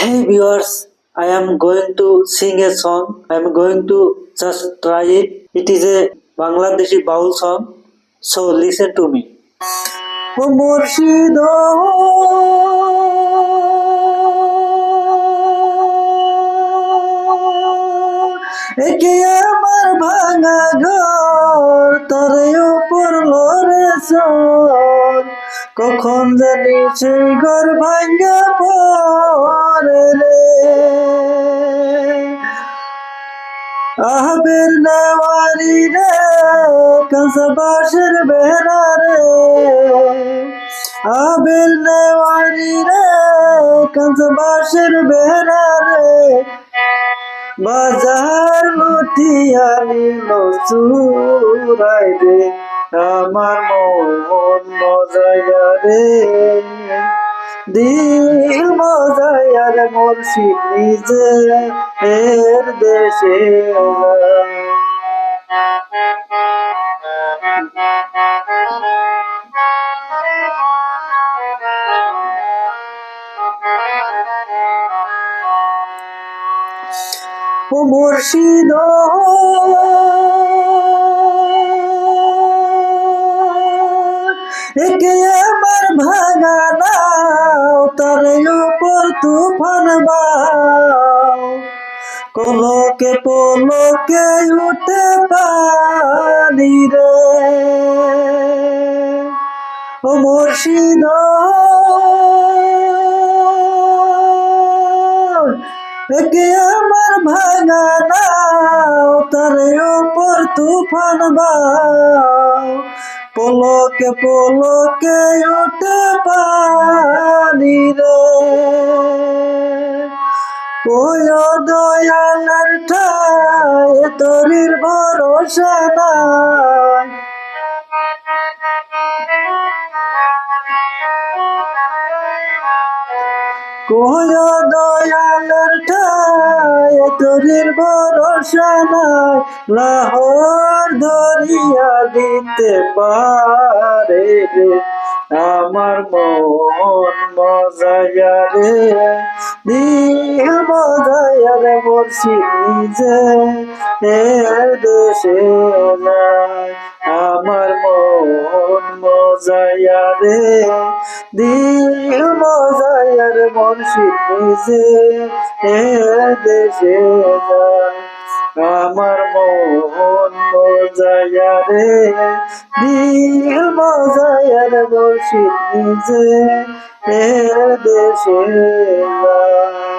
viewers, I am going to sing a song. I am going to just try it. It is a Bangladeshi baul song. So listen to me. একে আমার ভাঙা ঘর তরে উপর সর কখন জানি সেই ঘর ভাঙ্গা আহবের নেওয়ারি রে কাঁচা বাঁশের বেড়া রে। আবের নেওয়ারি রে কাঁচা বাঁশের বেড়া রে। বাজার লুটিয়া নিল রে, আমার মন মজাইয়া রে। দিল মজাইয়া রে মুর্শিদ নিজে এর দেশে মুর্শিদ। একে আমার ভাঙা নাও তার উপর তুফান কলকে পলকে উঠে পানি রে। ও মুর্শিদ তুফান পলকে পলকে ওটে পানি রে। কয় দয়ালার ঠায় তরির ভরসা নাই। কোয় দয়ালের ঠায় তরির ভরসা নাই? লাহোর ধরিয়া দিতে পারে রে, আমার মন মজাইয়া রে। দিল মজাইয়া রে মুর্শিদ নিজে এর দেশে আমার মন মজাইয়া রে রে। মুর্শিদ নিজে দেশে যায়। আমার মন মজাইয়া রে দিল মজাইয়া রে মুর্শিদ নিজে দেশে যায়।